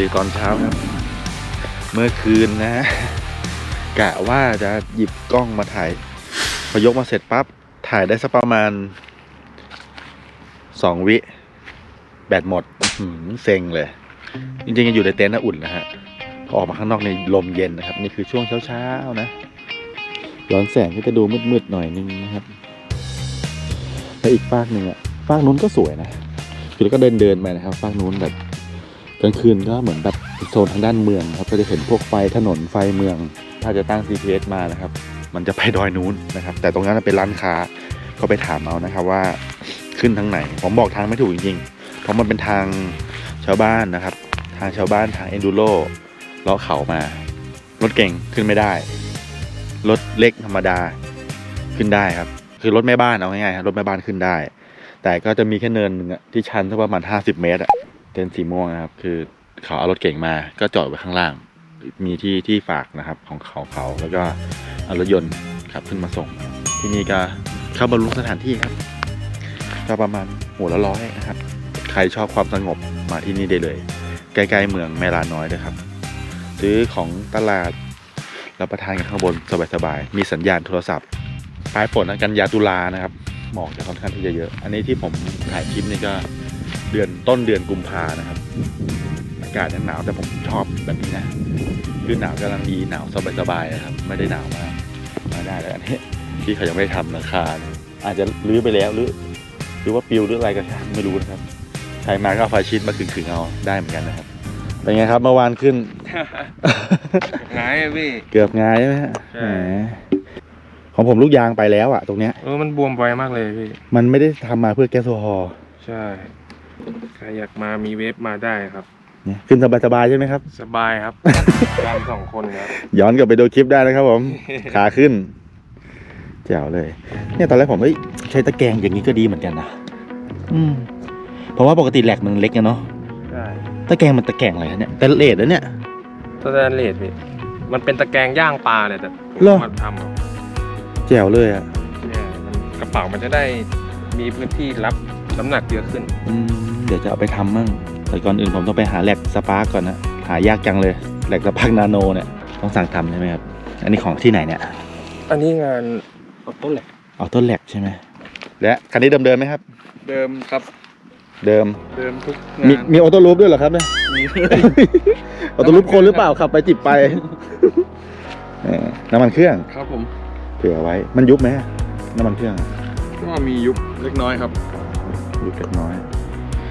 ดีตอนเช้าครับ เมื่อคืนนะกะว่าจะหยิบกล้องมาถ่ายพอยกมาเสร็จปั๊บถ่ายได้สักประมาณสองวิ แบตหมดหือเซ็งเลย จริงๆยังอยู่ในเต็นท์นะอุ่นนะฮะพอออกมาข้างนอกในลมเย็นนะครับ นี่คือช่วงเช้าๆนะย้อนแสงก็จะดูมืดๆหน่อยนึงนะครับแล้วอีกฟากหนึ่งอะฟากนู้นก็สวยนะคือก็เดินเดินๆไปนะครับฟากนู้นแบบ กลางคืนก็เหมือนแบบโซนทางด้านเมืองครับก็จะเห็นพวกไฟถนนไฟเมือง ถ้าจะตั้ง GPS มานะครับ มันจะไปดอยนู้นนะครับ แต่ตรงนั้นเป็นร้านค้าก็ไปถามเอานะครับว่าขึ้นทางไหน ผมบอกทางไม่ถูกจริงๆ เพราะมันเป็นทางชาวบ้านนะครับ ทางชาวบ้านทางเอนดูโรเลาะเขามา รถเก่งขึ้นไม่ได้ รถเล็กธรรมดาขึ้นได้ครับ คือรถแม่บ้านเอาง่ายๆรถแม่บ้านขึ้นได้ แต่ก็จะมีแค่เนินนึงอะที่ชันสักประมาณ 50 เมตรอะ เต็นท์สีม่วงนะครับ คือเขาเอารถเก่งมาก็จอดไว้ข้างล่าง มีที่ที่ฝากนะครับของเขาเขาแล้วก็เอารถยนต์ขับขึ้นมาส่ง ที่นี่ก็เข้าบรรลุสถานที่ครับก็ประมาณหัวละร้อยนะครับ ใครชอบความสงบมาที่นี่ได้เลย ใกล้ๆเมืองแม่ลาน้อยด้วยครับ ซื้อของตลาดรับประทานกันข้างบนสบายๆ มีสัญญาณโทรศัพท์ ปลายฝนนะกันยาตุลานะครับ หมอกจะค่อนข้างที่จะเยอะ อันนี้ที่ผมถ่ายคลิปนี่ก็ เดือนต้นเดือนกุมภานะครับ อากาศยังหนาวแต่ผมชอบแบบนี้นะคือหนาวกำลังดีหนาวสบายๆนะครับ ไม่ได้หนาวมากมาได้แล้วอันนี้ที่เขายังไม่ได้ทำราคาอาจจะรื้อไปแล้วหรือหรือว่าปิวหรืออะไรก็ช่างไม่รู้นะครับใครมาก็เอาไฟชิดมาขึงๆเอาได้เหมือนกันนะครับเป็นไงครับเมื่อวานขึ้นหงายอะพี่เกือบงายใช่ไหมฮะใช่แหมของผมลูกยางไปแล้วอะตรงเนี้ยเออมันบวมไวมากเลยพี่มันไม่ได้ทำมาเพื่อแก๊สโซฮอล์ใช่ ใครอยากมามีเวฟมาได้ครับ เนี่ยขึ้นสบายๆใช่ไหมครับ สบายครับกันสองคนครับ ย้อนกลับไปดูคลิปได้นะครับผม ขาขึ้น แจ๋วเลย เนี่ยตอนแรกผมเอ้ยใช้ตะแกรงอย่างนี้ก็ดีเหมือนกันนะอืมเพราะว่าปกติแหลกมันเล็กอะเนาะใช่ตะแกรงมันตะแกรงอะไรฮะเนี่ยแต่เลดแล้วเนี่ยตแตนเลสพี่มันเป็นตะแกรงย่างปลาเลยแต่ผมเหรอ มาทำเอาแจ๋วเลยอะเนี่ยมันกระเป๋ามันจะได้มีพื้นที่รับน้ำหนักเยอะขึ้น อืมเดี๋ยวจะเอาไปทำมั่ง แต่ก่อนอื่นผมต้องไปหาแหลกสปาร์กก่อนนะ หายากจังเลยแหลกสปาร์กนาโนเนี่ย ต้องสั่งทำใช่ไหมครับ อันนี้ของที่ไหนเนี่ย อันนี้งานออโต้แหลกเอาต้นแหลกใช่ไหม และคันนี้เดิมๆไหมครับ เดิมครับเดิม เดิมทุกมีงานมีออโต้ลูปด้วยเหรอครับเนี่ย มีออโต้ลูปคนหรือเปล่าขับไปจิบไป เออน้ำมันเครื่องครับผมเผื่อไว้ มันยุบไหมน้ำมันเครื่องอะก็มียุบเล็กน้อยครับ ยุบเล็กน้อย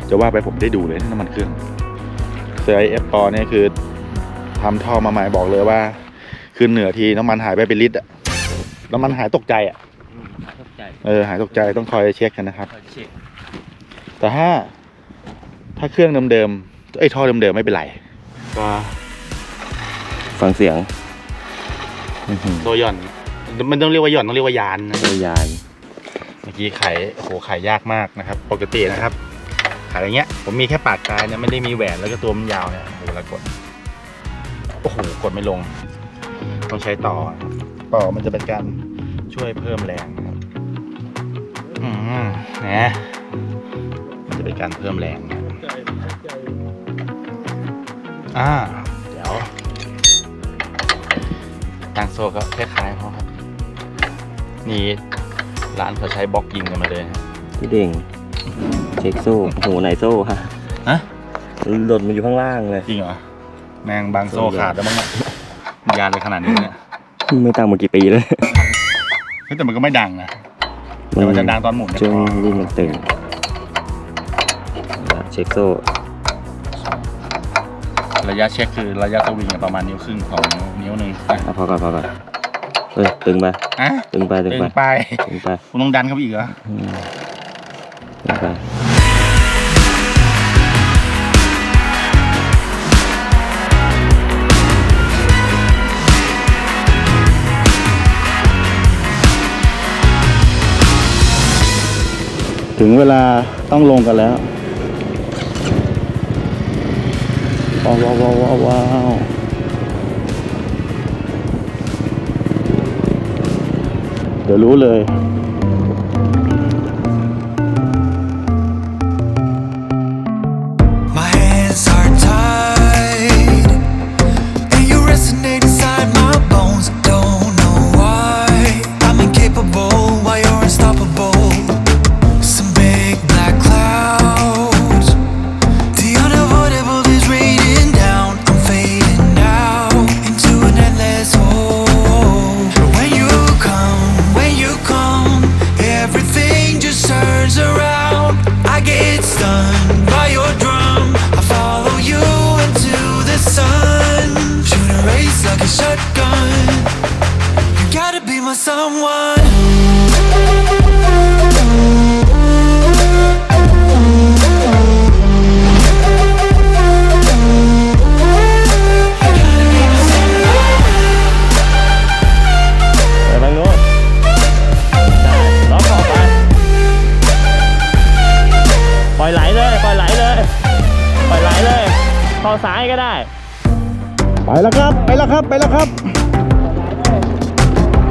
จะว่าไปผมได้ดูเลยน้ำมันเครื่องเซอร์ไอเอฟปอเนี่ยคือทำท่อมาใหม่บอกเลยว่าขึ้นเหนือทีน้ำมันหายไปเป็นลิตรอะน้ำมันหายตกใจอะเข้าใจเออหายตกใจต้องคอยเช็คกันนะครับ เช็คแต่ถ้าถ้าเครื่องเดิมๆไอ้ยท่อเดิมๆไม่เป็นไรก็ฟังเสียงโซหย่อน มันต้องเรียกว่าหย่อนต้องเรียกว่ายานนะ ตัวยาน เมื่อกี้ไขโอ้โหไขยากมากนะครับ ปกตินะครับ ไขอย่างเงี้ย ผมมีแค่ปากกายเนี่ยไม่ได้มีแหวนแล้วก็ตัวมันยาวเนี่ยโอ้โหแล้วกด โอ้โห กดไม่ลง ต้องใช้ต่อ ต่อมันจะเป็นการช่วยเพิ่มแรงนะครับอืมนะมันจะเป็นการเพิ่มแรงนะครับอ่า เดี๋ยวตั้งโซ่ก็คล้ายๆเขาครับ นี่ร้านเขาใช้บล็อกยิงกันมาเลยนะพี่เด่ง เช็คโซ่โอ้โหไหนโซ่ฮะฮะหล่นมาอยู่ข้างล่างเลยจริงเหรอแมงบางโซ่ขาดแล้วมั้งเนี่ยยานเลยขนาดนี้เนี่ยไม่ต่างมากี่ปีเลยเฮ้ยแต่มันก็ไม่ดังนะแต่มันจะดังตอนหมุนนะช่วงนี้มันตึงเช็คโซ่ระยะเช็คคือระยะสวิงอะประมาณนิ้วครึ่งของนิ้วนิ้วหนึ่งอะอะพอก่อนพอก่อนเอ้ยตึงไปอะตึงไปตึงตึงไปไปตึงไปคุณต้องดันเข้าไปอีกเหรอ บ๊ายบถึงเวลาต้องลงกันแล้ว ว้าวว้าวว้าววาวเดี๋ยวรู้เลย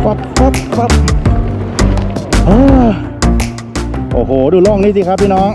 ปับปับปับโอ้โห ดูร่องนี้สิครับพี่น้อง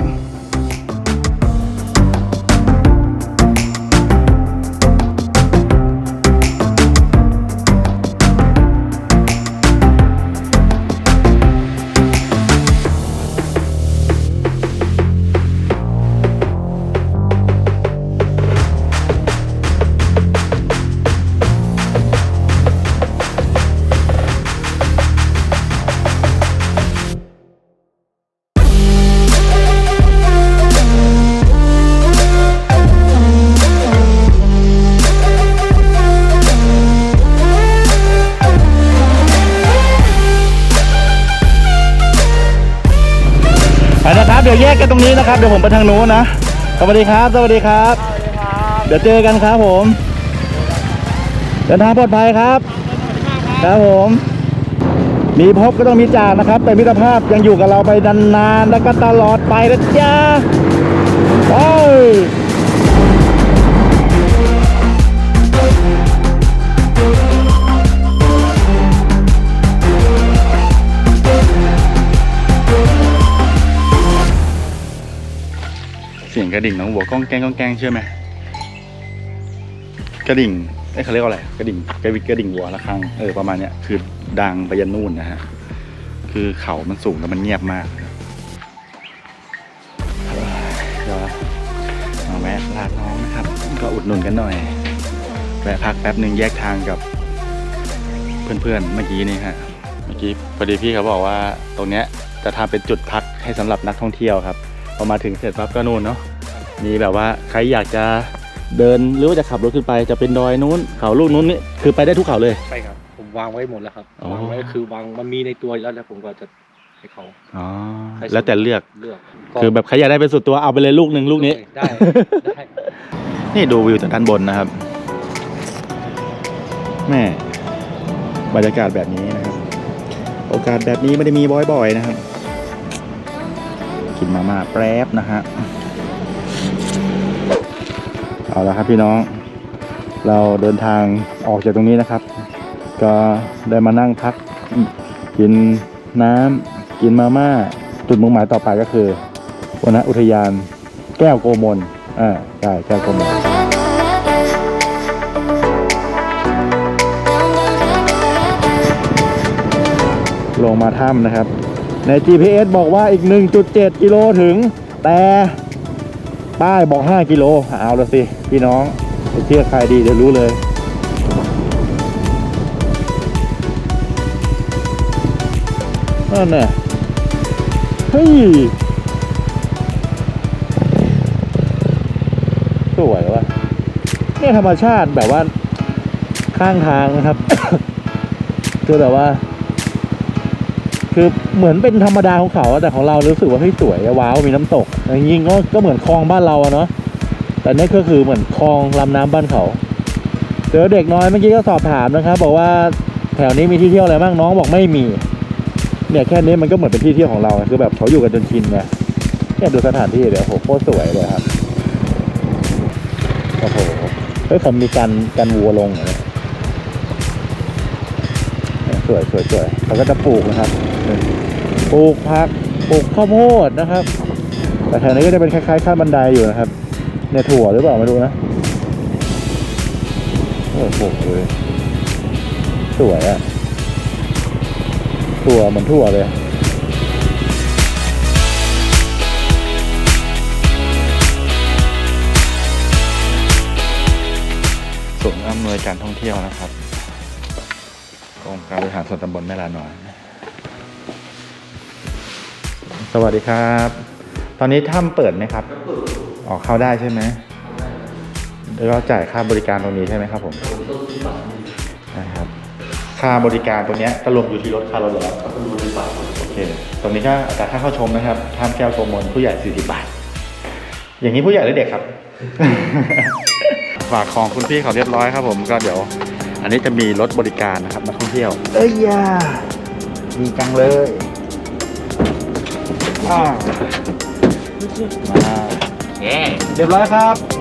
เดี๋ยวแยกกันตรงนี้นะครับ เดี๋ยวผมไปทางนู้นนะ สวัสดีครับ สวัสดีครับ เดี๋ยวเจอกันครับผม เดินทางปลอดภัยครับ ครับผม มีพบก็ต้องมีจากนะครับ แต่มิตรภาพยังอยู่กับเราไปนานๆ แล้วก็ตลอดไปนะจ๊ะไป กระดิ่งน้องวัวก้องแกงก้องแกงเชื่อไหมกระดิ่งเอ้เขาเรียกว่าอะไรกระดิ่งกระดิ่งกระดิ่งวัวละครังเออประมาณเนี้ยคือดังไปยันนู่นนะฮะคือเขามันสูงแล้วมันเงียบมากเดี๋ยวมาแวะร้านน้องนะครับ ก็อุดหนุนกันหน่อยแวะพักแป๊บหนึ่งแยกทางกับ เพื่อนๆเมื่อกี้นี่ฮะเมื่อกี้พอดีพี่เขาบอกว่าตรงเนี้ยจะทำเป็นจุดพักให้สำหรับนักท่องเที่ยวครับพอมาถึงเสร็จปั๊บก็นู่นเนาะ มีแบบว่าใครอยากจะเดินหรือว่าจะขับรถขึ้นไปจะเป็นดอยนู้นเขาลูกนู้นนี่คือไปได้ทุกเขาเลยใช่ครับ ผมวางไว้หมดแล้วครับอ๋อ วางไว้ก็คือวางมันมีในตัวอยู่แล้วแล้วผมก็จะให้เขาอ๋อใครสนแล้วแต่เลือกเลือกคือแบบใครอยากได้เป็นส่วนตัวเอาไปเลยลูกหนึ่งลูกนี้ ได้ได้ นี่ดูวิวจากด้านบนนะครับ แม่บรรยากาศแบบนี้นะครับ โอกาสแบบนี้ไม่ได้มีบ่อยๆนะครับ กินมาม่าแป๊บนะฮะ เอาละครับพี่น้อง เราเดินทางออกจากตรงนี้นะครับ ก็ได้มานั่งพัก กินน้ำกินมาม่าจุดมุ่งหมายต่อไปก็คือวนอุทยาน แก้วโกมลอ่าใช่แก้วโกมลลงมาถ้ำนะครับ ใน GPS บอกว่าอีก 1.7 กิโลถึง แต่ ป้ายบอก 5 กิโลเอาละสิ พี่น้องจะเชื่อใครดีเดี๋ยวรู้เลยนั่นน่ะเฮ้ย สวยว่ะเนี่ยธรรมชาติแบบว่าข้างทางนะครับ คือแบบว่า คือเหมือนเป็นธรรมดาของเขาแต่ของเรารู้สึกว่าเฮ้ยสวยว้าวมีน้ำตกจริงก็ก็เหมือนคลองบ้านเราเนาะแต่นี่ก็คือเหมือนคลองลำน้ำบ้านเขาเจอเด็กน้อยเมื่อกี้ก็สอบถามนะครับ บอกว่าแถวนี้มีที่เที่ยวอะไรบ้างน้องบอกไม่มี เนี่ยแค่นี้มันก็เหมือนเป็นที่เที่ยวของเราคือแบบเขาอยู่กันจนชินไงเนี่ยดูสถานที่เลยโอ้โหโคตรสวยเลยครับโอ้โหเฮ้ยเขามีการการวัวลงเนี่ยสวยสวยสวยเขาก็จะปลูกนะครับ ปลูกผักปลูกข้าวโพดนะครับ แต่แถวนี้ก็จะเป็นคล้ายๆขั้นบันไดอยู่นะครับ เนี่ยถั่วหรือเปล่าไม่รู้นะโอ้โหสวยอะถั่วเหมือนถั่วเลยศูนย์อำนวยการท่องเที่ยวนะครับกรมการบริหารส่วนตำบลแม่ลาน้อย สวัสดีครับ ตอนนี้ถ้ำเปิดไหมครับออกเข้าได้ใช่ไหมแล้วก็จ่ายค่าบริการตรงนี้ใช่ไหมครับผมนะครับ ค่าบริการตรงเนี้ยก็รวมอยู่ที่รถค่ารถอยู่แล้วโอเคตรงนี้ก็อัตราค่าเข้าชมนะครับถ้ำแก้วโกมลผู้ใหญ่40บาท อย่างนี้ผู้ใหญ่หรือเด็กครับ ฝากของคุณพี่เขาเรียบร้อยครับผมก็เดี๋ยว อันนี้จะมีรถบริการนะครับนักท่องเที่ยว เอ้ยยาดีจังเลย อ้าวมาเรียบร้อยครับ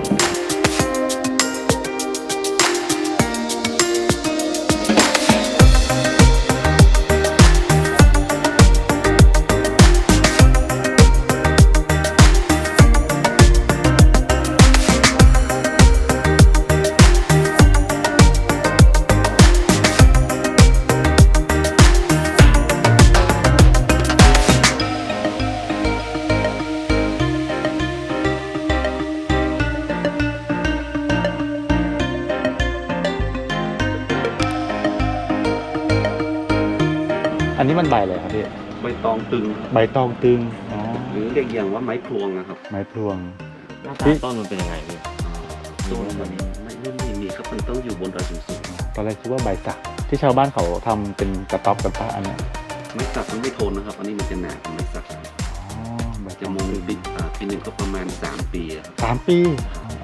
อันนี้มันใบเลยครับพี่ ใบตองตึงใบตองตึง อ๋อ หรือเรียกอย่างว่าไม้พลวงนะครับไม้พลวง หน้าตาต้นมันเป็นยังไงพี่ต้นมันไม่ไม่ไม่มีครับมันต้องอยู่บนดอยสูงตอนแรกคิดว่าใบสักที่ชาวบ้านเขาทำเป็นกระต๊อบกันปะอันเนี้ยๆไม้สักมันไม่ทนนะครับ อันนี้มันจะหนาเป็นไม้สักอ๋อใบจะมุงปีอ่าปีหนึ่งก็ประมาณสามปีอะครับสามปี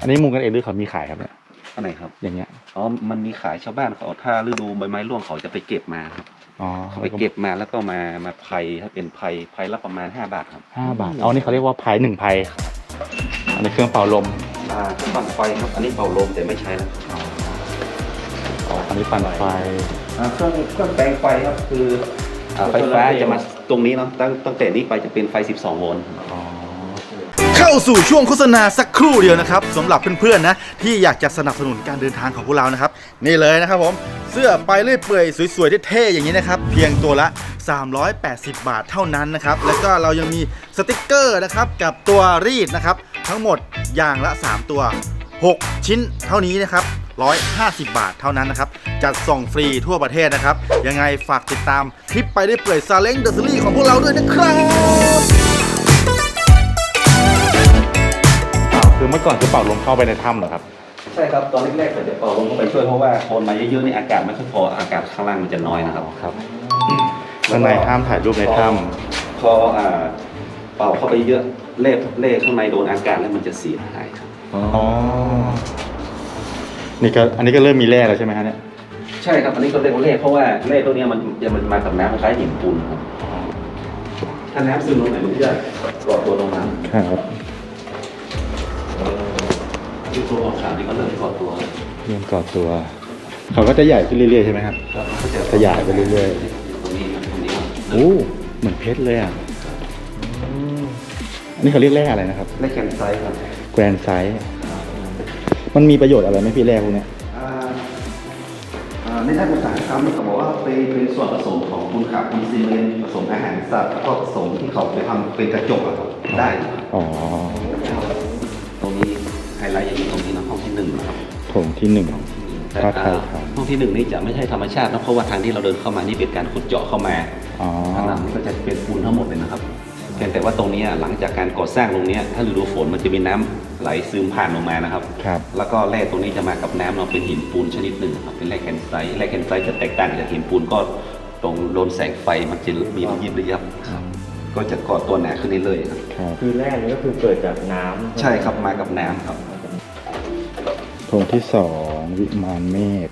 อันนี้มุงกันเองหรือเขามีขายครับเนี่ย อันไหนครับ อย่างเงี้ย อ๋อ มันมีขายชาวบ้านเขาถ้าฤดูใบไม้ร่วงเขาจะไปเก็บมาครับ อ๋อเขาไปเก็บมาแล้วก็มามาไพรถ้าเป็นไพรไพรละประมาณห้าบาทครับห้าบาทอ๋อนี่เขาเรียกว่าพายหนึ่งพายอันนี้เครื่องเป่าลมอ่าปั่นไฟครับ อันนี้เป่าลมแต่ไม่ใช้แล้วอ๋ออันนี้ปั่นไฟอ่าเครื่องเครื่องแปลงไฟครับคืออ่าไฟฟ้าจะมาตรงนี้เนาะตั้งตั้งแต่นี้ไปจะเป็นไฟ 12 โวลต์อ๋อเข้าสู่ช่วงโฆษณาสักครู่เดียวนะครับสำหรับเพื่อนๆนะ ที่อยากจะสนับสนุนการเดินทางของพวกเรานะครับ นี่เลยนะครับผมเสื้อไปเรื่อยเปื่อยสวยๆเท่ๆอย่างนี้นะครับ เพียงตัวละ 380 บาทเท่านั้นนะครับ แล้วก็เรายังมีสติกเกอร์นะครับกับตัวรีดนะครับ ทั้งหมดอย่างละ 3 ตัว 6 ชิ้นเท่านี้นะครับ150 บาทเท่านั้นนะครับ จัดส่งฟรีทั่วประเทศนะครับ ยังไงฝากติดตามคลิปไปได้เปื่อยซาเล้งเดอะซีรีส์ของพวกเราด้วยนะครับ คือเมื่อก่อนคือเป่าลมเข้าไปในถ้ำเหรอครับ ใช่ครับตอนแรกๆเราจะเป่าลมเข้าไปช่วยเพราะว่าคนมาเยอะๆนี่อากาศไม่ค่อยพออากาศข้างล่างมันจะน้อยนะครับครับข้างในห้ามถ่ายรูปในถ้พออ่าเป่าเข้าไปเยอะเล่เล่ข้างในโดนอากาศแล้วมันจะเสียหายครับำอ๋อนี่ก็อันนี้ก็เริ่มมีแร่แล้วใช่ไหมฮะเนี่ยใช่ครับอันนี้ก็เรียกว่าเล่เพราะว่าเล่ตัวเนี้ยมันจะมันมากับน้ำคล้ายหินปูนครับถ้าน้ำซึมลงไหนมันจะก่อตัวลงมาครับ ที่ตัวของขาวนี่ก็เริ่มก่อตัวเริ่มก่อตัว เขาก็จะใหญ่ขึ้นเรื่อยๆใช่ไหมครับครับมันก็จะขยายไปเรื่อยตรงนี้ครับตรงนี้ครับๆโอ้เหมือนเพชรเลยอะอันนี้เขาเรียกแร่อะไรนะครับเล่แคนไซส์ครับแกรนไซส์มันมีประโยชน์อะไรไหมพี่แร่พวกเนี้ยอ่าอ่าในด้านอุตสาหกรรมนี่เขาบอกว่าเป็นเป็นส่วนผสมของคุณขับมีซีเมนต์ผสมอาหารสัตว์แล้วก็ผสมที่เขาไปทำเป็นกระจกอะครับได้ อ๋อ ถงที่หนึ่งแต่พระไทยอ่าครับห้องที่หนึ่งนี่จะไม่ใช่ธรรมชาตินะเพราะว่าทางที่เราเดินเข้ามานี่เป็นการขุดเจาะเข้ามาอ๋อข้างหลังนี่ก็จะเป็นปูนทั้งหมดเลยนะครับเพียงแต่ว่าตรงนี้หลังจากการก่อสร้างตรงนี้ถ้าฤดูฝนมันจะมีน้ำไหลซึมผ่านลงมานะครับครับ แล้วก็แร่ตรงนี้จะมากับน้ำเนาะเป็นหินปูนชนิดหนึ่งครับเป็นแร่แคนไซต์แร่แคนไซต์จะแตกต่างจากหินปูนก็ตรงโดนแสงไฟมันจะมีระยิบระยับครับก็จะก่อตัวหนาขึ้นเรื่อยๆครับครับคือแรกนี่ก็คือเกิดจากน้ำใช่ครับมากับน้ำครับ โถงที่สองวิมานเมฆ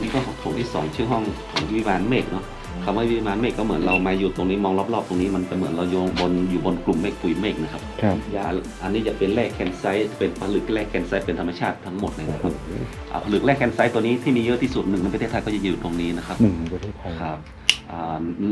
นี่ก็โถงที่สองชื่อห้องของวิมานเมฆเนาะคำว่าวิมานเมฆก็เหมือนเรามาอยู่ตรงนี้มองรอบๆตรงนี้มันจะเหมือนเราโยงบนอยู่บนกลุ่มเมฆปุยเมฆนะครับครับยาอันนี้จะเป็นแร่แคนไซต์เป็นผลึกแร่แคนไซต์เป็นธรรมชาติทั้งหมดเลยนะครับอ่าผลึกแร่แคนไซต์ตัวนี้ที่มีเยอะที่สุดหนึ่งในประเทศไทยก็จะอยู่ตรงนี้นะครับหนึ่งในประเทศไทยครับอ่า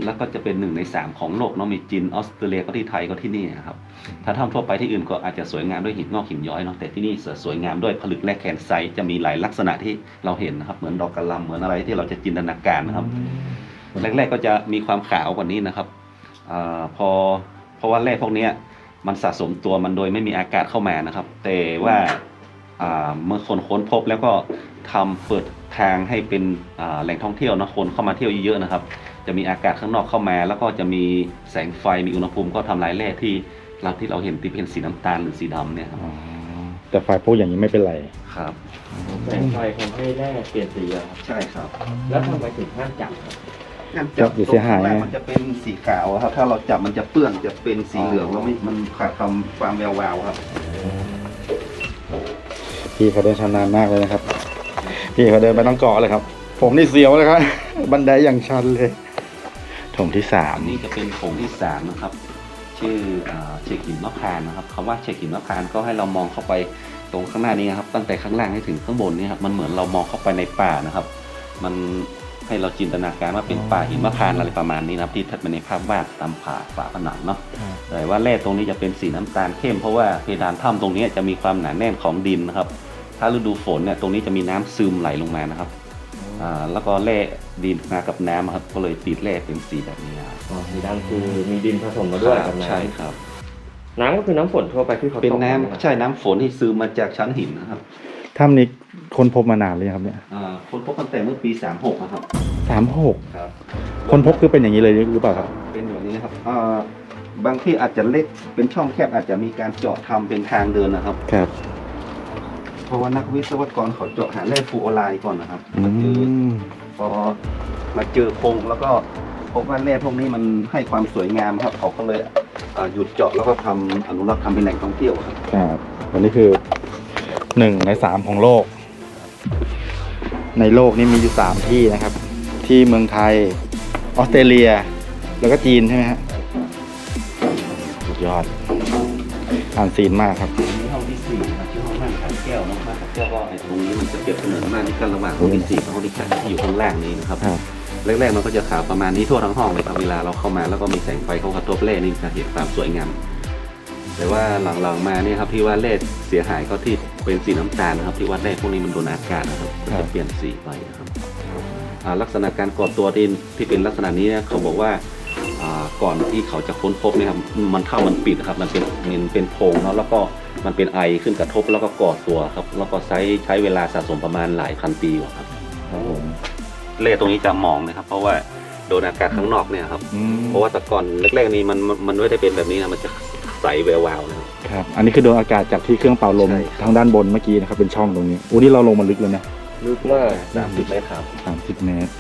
แล้วก็จะเป็นหนึ่งในสามของโลกเนาะมีจีนออสเตรเลียก็ที่ไทยก็ที่นี่นะครับถ้าทำทั่วไปที่อื่นก็อาจจะสวยงามด้วยหินงอกหินย้อยเนาะแต่ที่นี่สวยงามด้วยผลึกแร่แคนไซจะมีหลายลักษณะที่เราเห็นนะครับ เหมือนดอกกระลำเหมือนอะไรที่เราจะจินตนาการนะครับ แรก ๆก็จะมีความขาวกว่านี้นะครับอพอเพราะว่าแร่พวกนี้มันสะสมตัวมันโดยไม่มีอากาศเข้ามานะครับ แต่ว่าเมื่อคนค้นพบแล้วก็ทำเปิด ทางให้เป็นอ่าแหล่งท่องเที่ยวเนอะคนเข้ามาเที่ยวเยอะๆนะครับ จะมีอากาศข้างนอกเข้ามา แล้วก็จะมีแสงไฟมีอุณหภูมิก็ทำลายแร่ที่เราที่เราเห็นที่เป็นสีน้ำตาลหรือสีดำเนี่ยครับอ๋อแต่ไฟพวกอย่างนี้ไม่เป็นไรครับแสงไฟทำให้แร่เปลี่ยนสีอะครับใช่ครับ แล้วทำไมถึงห้ามจับครับงั้นจับเดี๋ยวเสียหายตรงข้งล่งไงมันจะเป็นสีขาวครับ ถ้าเราจับมันจะเปื้อนจะเป็นสีเหลืองแล้วไม่มันขาดความความแวววาวครับ พี่เขาเดินชำนาญมากเลยนะครับ พี่เขาเดินไปต้องเกาะเลยครับ ผมนี่เสียวเลยครับ บันไดอย่างชันเลยถงที่สามนนี้จะเป็นโถงที่สามนะครับ ชื่อเชคหินมะพร้านนะครับคำว่าเชคหินมะพร้านก็ให้เรามองเข้าไปตรงข้างหน้านี้นะครับ ตั้งแต่ข้างล่างให้ถึงข้างบนนี่ครับมันเหมือนเรามองเข้าไปในป่านะครับ มันให้เราจินตนาการว่าเป็นป่าหินมะพร้านอะไรประมาณนี้นะครับ ที่ทัดมาในภาพวาดตามผาฝาผนังเนาะแต่ว่าแร่ตรงนี้จะเป็นสีน้ำตาลเข้มเพราะว่าเพดานถ้ำตรงนี้จะมีความหนาแน่นของดินนะครับ ถ้าฤดูฝนเนี่ยตรงนี้จะมีน้ำซึมไหลลงมานะครับอ่าแล้วก็แร่ดินมากับน้ำครับก็เลยติดแร่เป็นสีแบบนี้ครับอ๋อสีดำคือมีดินผสมมาด้วยกับน้ำใช่ครับ น้ำก็คือน้ำฝนทั่วไปที่เขาเป็นตกน้ำมาใช่น้ำฝนที่ซึมมาจากชั้นหินนะครับถ้ำนี้คนพบมานานเลยงครับเนี่ยอ่าคนพบตั้งแต่เมื่อปี36นะครับสามหกครับ คนพบคือเป็นอย่างนี้เลยหรือเปล่าครับ เป็นแบบนี้นะครับอ่าบางที่อาจจะเล็กเป็นช่องแคบอาจจะมีการเจาะทำเป็นทางเดินนะครับ ครับเพ ราะว่านักวิศวกรเขาเจาะหาแร่ฟลูออไรด์ก่อนนะครับอืมาเจอมพอมาเจอโครงแล้วก็พบว่าแร่พวกนี้มันให้ความสวยงามครับเขาก็เลยเอ่อหยุดเจาะแล้วก็ทำอนุรักษ์ทำเป็นแหล่งท่องเที่ยวครับครับวันนี้คือหนึ่งในสามของโลก ในโลกนี้มีอยู่สามที่นะครับ ที่เมืองไทย ออสเตรเลีย แล้วก็จีนใช่ไหมฮะสุดยอดอ่านซีนมากครับ นี่ห้องที่สี่นะครับ ชื่อห้องม่านขัดแก้วเนาะม่านขัดแก้วก็ไอ้ตรงนี้มันจะเปรียบเสมือนม่านที่กั้นระหว่างห้องที่สี่กับห้องที่แปดที่อยู่ข้างล่างนี้นะครับครับ แรกๆมันก็จะขาวประมาณนี้ทั่วทั้งห้องเลยครับเวลาเราเข้ามาแล้วก็มีแสงไฟเข้ากระทบแร่นี่จะเห็นความสวยงามแต่ว่าหลังๆมาเนี่ยครับที่ว่าแร่เสียหายก็ที่เป็นสีน้ำตาลนะครับ ที่ว่าแร่พวกนี้มันโดนอากาศนะครับมันครัจะบเปลี่ยนสีไปนะครับอ่าลักษณะการก่อตัวดินที่เป็นลักษณะนี้เนี่ยเขาบอกว่าอ่าก่อนที่เขาจะค้นพบเนี่ยครับมันถ้ามันปิดนะครับมันเป็นมันเป็นโพรงเนาะแล้วก็ มันเป็นไอขึ้นกระทบแล้วก็ก่อตัวครับ แล้วก็ใช้ใช้เวลาสะสมประมาณหลายพันปีอยู่ครับครับผมเล่ตรงนี้จะมองนะครับ เพราะว่าโดนอากาศข้างนอกเนี่ยครับอืมเพราะว่าแต่ก่อนแรกๆนี้มันมันมันไม่ได้เป็นแบบนี้นะมันจะใสแวววาวนะครับครับอันนี้คือโดนอากาศจากที่เครื่องเป่าลมใช่ทางด้านบนเมื่อกี้นะครับเป็นช่องตรงนี้อู้นี่เราลงมาลึกเลยนะลึกมากสามสิบเมตรครับสามสิบเมตร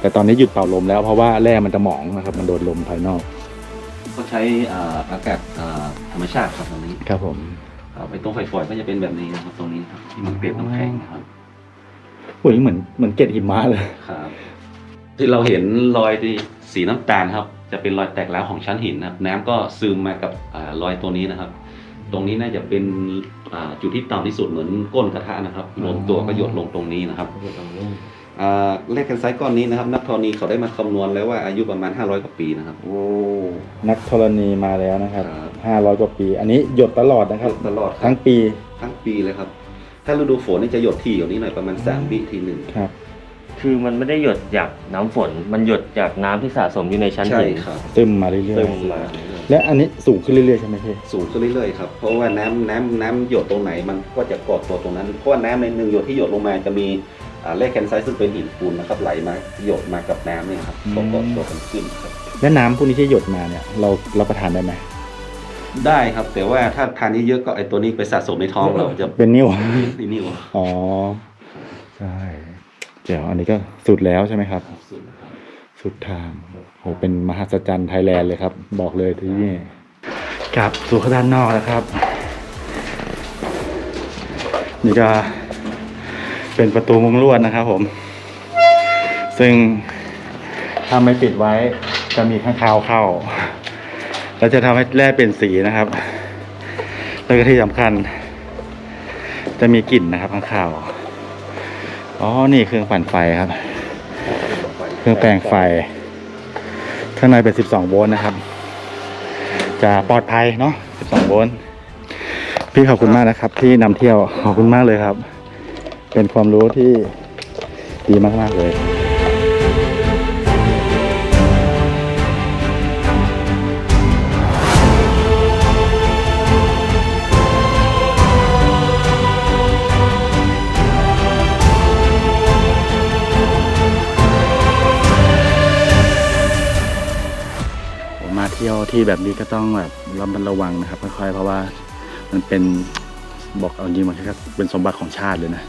แต่ตอนนี้หยุดเป่าลมแล้วเพราะว่าแร่มันจะหมองนะครับ มันโดนลมภายนอก ก็ใช้อ่าอากาศอ่าธรรมชาติครับตรงนี้ครับผม ครับไอ้ตรงไฟฝอยก็จะเป็นแบบนี้นะครับตรงนี้ครับที่มันเปรียบน้ำแข็งนะครับอุ้ยเหมือนเหมือนเกล็ดหิมะเลย ครับที่เราเห็นรอยที่สีน้ำตาลครับ จะเป็นรอยแตกร้าวของชั้นหินนะครับ น้ำก็ซึมมากับอ่ารอยตัวนี้นะครับ ตรงนี้น่าจะเป็นอ่าจุดที่ต่ำที่สุดเหมือนก้นกระทะนะครับรวมตัวก็หยดลงตรงนี้นะครับอ่า เลขกันไซส์ก้อนนี้นะครับ นักธรณีเขาได้มาคำนวณแล้วว่าอายุประมาณ 500 กว่าปีนะครับ โอ้ นักธรณีมาแล้วนะครับ ครับห้าร้อยกว่าปี อันนี้หยดตลอดนะครับตลอดครับ ทั้งปีทั้งปีเลยครับ ถ้าฤดูฝนนี่จะหยดทีกว่านี้หน่อยประมาณ3วิทีหนึ่ง ครับ คือมันไม่ได้หยดจากน้ำฝน มันหยดจากน้ำที่สะสมอยู่ในชั้นใช่หิน ครับซึมมาเรื่อยซึมมาๆ และอันนี้สูงขึ้นเรื่อยๆใช่ไหมพี่ สูงขึ้นเรื่อยๆครับเพราะว่าน้ำน้ำน้ำหยดตรงไหนมันก็จะกอดตัวตรงนั้นเพราะว่าน้ำในหนึ่งหยดที่หยดลงมาจะมีอ่าเลขแคนไซต์ซึ่งเป็นหินปูนนะครับไหลมาหยดมากับน้ำเนี่ยครับก็กอดตัวกันขึ้นครับ และน้ำพวกนี้ที่หยดมาเนี่ยเรารับประทานได้ไหมได้ครับแต่ว่าถ้าทานเยอะๆก็ไอตัวนี้ไปสะสมในท้องเราจะเป็นนิ่ว นี่นี่วะอ๋อ ใช่เดี๋ยวอันนี้ก็สุดแล้วใช่ไหมครับ สุดนะครับสุดทาง โหเป็นมหัศจรรย์ไทยแลนด์เลยครับ บอกเลยที่นี่กลับสู่ข้างด้านนอกแล้วครับ นี่ก็เป็นประตูมุงลวดนะครับผม ซึ่งถ้าไม่ปิดไว้จะมีข้างคาวเข้า แล้วจะทำให้แร่เปลี่ยนสีนะครับ แล้วก็ที่สำคัญ จะมีกลิ่นนะครับข้างคาวอ๋อ นี่เครื่องปั่นไฟครับ เครื่องแปลงไฟ ข้างในเป็น 12 โวลต์นะครับ จะปลอดภัยเนาะ 12 โวลต์พี่ขอบคุณมากนะครับ ที่นำเที่ยวขอบคุณมากเลยครับ เป็นความรู้ที่ดีมากๆเลย ยวที่แบบนี้ก็ต้องแบบระมัดระวังนะครับค่อยๆเพราะว่ามันเป็นบอกเอาจริงมันแค่เป็นสมบัติของชาติเลยนะ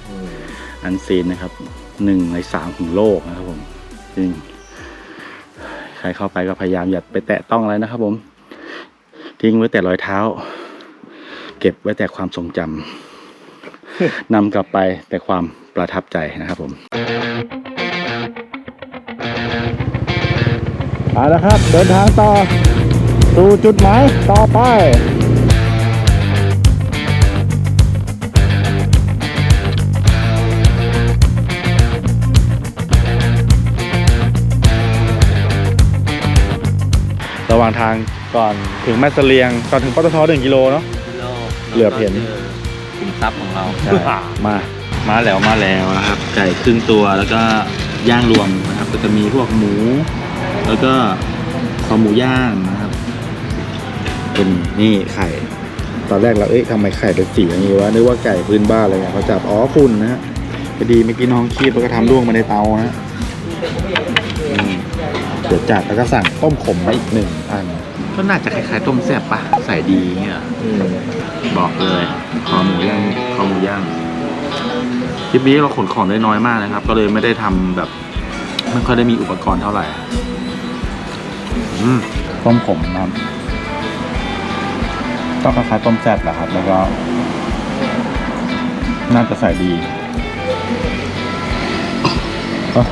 อันซีนนะครับหนึ่งในสามของโลกนะครับผมจริงใครเข้าไปก็พยายามอย่าไปแตะต้องอะไรนะครับผม ทิ้งไว้แต่รอยเท้า เก็บไว้แต่ความทรงจำนำกลับไปแต่ความประทับใจนะครับผมเอาละครับ เดินทางต่อ สู่จุดหมายต่อไประหว่างทางก่อนถึงแม่เสลียงก่อนถึงปตทหนึ่งกิโลเนาะ เหลือเพียงสินทรัพย์ของเราใช่มามาแล้วมาแล้วนะครับ ไก่ครึ่งตัวแล้วก็ย่างรวมนะครับ ก็จะมีพวกหมู แล้วก็คอหมูย่างนะครับ เป็นนี่ไข่ ตอนแรกเราเอ๊ะทำไมไข่เป็นสีอย่างนี้วะนึกว่าไก่พื้นบ้านอะไรเงี้ยเขาจับอ๋อคุณนะฮะพอดีเมื่อกี้น้องคีบแล้วก็ทำล่วงมาในเตานะฮะอืมเดี๋ยวจัดแล้วก็สั่งต้มขมมาอีกหนึ่งอันก็น่าจะคล้ายๆต้มแซ่บปะใส่ดีเงี้ยบอกเลยคอหมูย่างคอหมูย่างคลิปนี้เราขนของได้น้อยมากนะครับ ก็เลยไม่ได้ทำแบบไม่ค่อยได้มีอุปกรณ์เท่าไหร่อืมต้มผมนะครับ ก็คล้ายๆต้มแซ่บแหละครับ แล้วก็ น่าจะใส่ดีเอ้า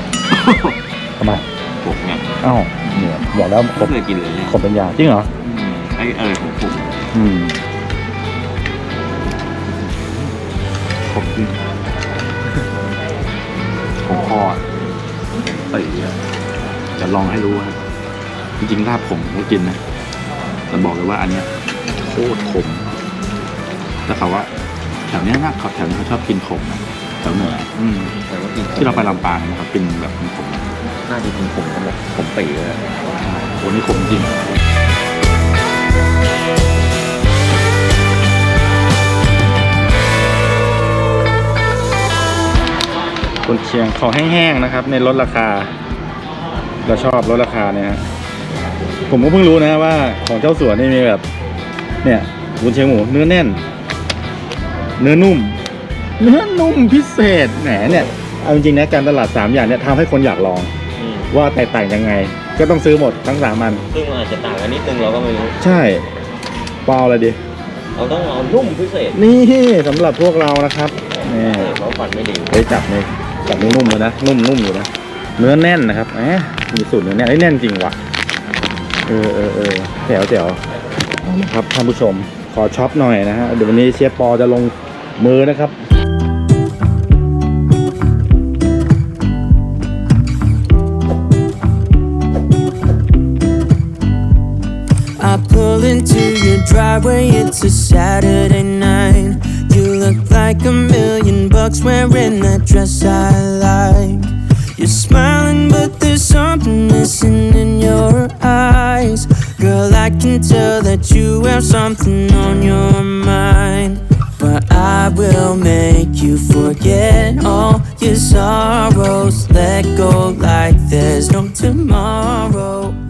ทำไมผมเนี่ยเอ้าเนี่ยบอกแล้วขไม่มเคยกินเลยเนี่ยขมเป็นยาจริงเหรอ อืมไอ้เออของผมอืมผมกินผมคอดเอ้ยจะลองให้รู้นะจริงๆลาบผมผมก็กินนะแต่บอกเลยว่าอันเนี้ย โคตรขมแต่เขาว่าแถวเนี้ยนะเขาแถวนี้เขาชอบกินขมนะแถวเหนืออืมแต่ว่ากินที่เราไปลำปางนะครับกินแบบขมน่าจะกินผมกันแบบผมปีเลยอะๆโอ้นี่ขมจริงคนเชียงของแห้งๆนะครับ ในลดราคา เราชอบลดราคาเนี่ยฮะผมก็เพิ่งรู้นะว่าของเจ้าสัวนี่มีแบบ เนี่ยวุ้นเชียงหมูเนื้อแน่น เนื้อนุ่ม เนื้อนุ่มพิเศษแหมเนี่ยเอาจริงๆนะการตลาดสามอย่างเนี่ยทำให้คนอยากลอง อืมว่าแตกต่างยังไง ก็ต้องซื้อหมดทั้งสามอัน ซึ่งมันอาจจะต่างกันนิดนึงเราก็ไม่รู้ ใช่เปล่าอะไรดี เราต้องเอานุ่มพิเศษนี่สำหรับพวกเรานะครับนี่เพราะฟันไม่ดีเฮ้ยจับนี่จับนี่นุ่มเลยนะนุ่มนุ่มอยู่นะเนื้อแน่นนะครับแหมมีสูตรเนื้อแน่นไอ้ยแน่นจริงว่ะเออเออเออแถวแถว นะครับท่านผู้ชมขอช็อปหน่อยนะฮะเดี๋ยววันนี้เชฟปอจะลงมือนะครับ smiling, but there's something missing in your eyes. Girl, I can tell that you have something on your mind. But I will make you forget all your sorrows. Let go like there's no tomorrow.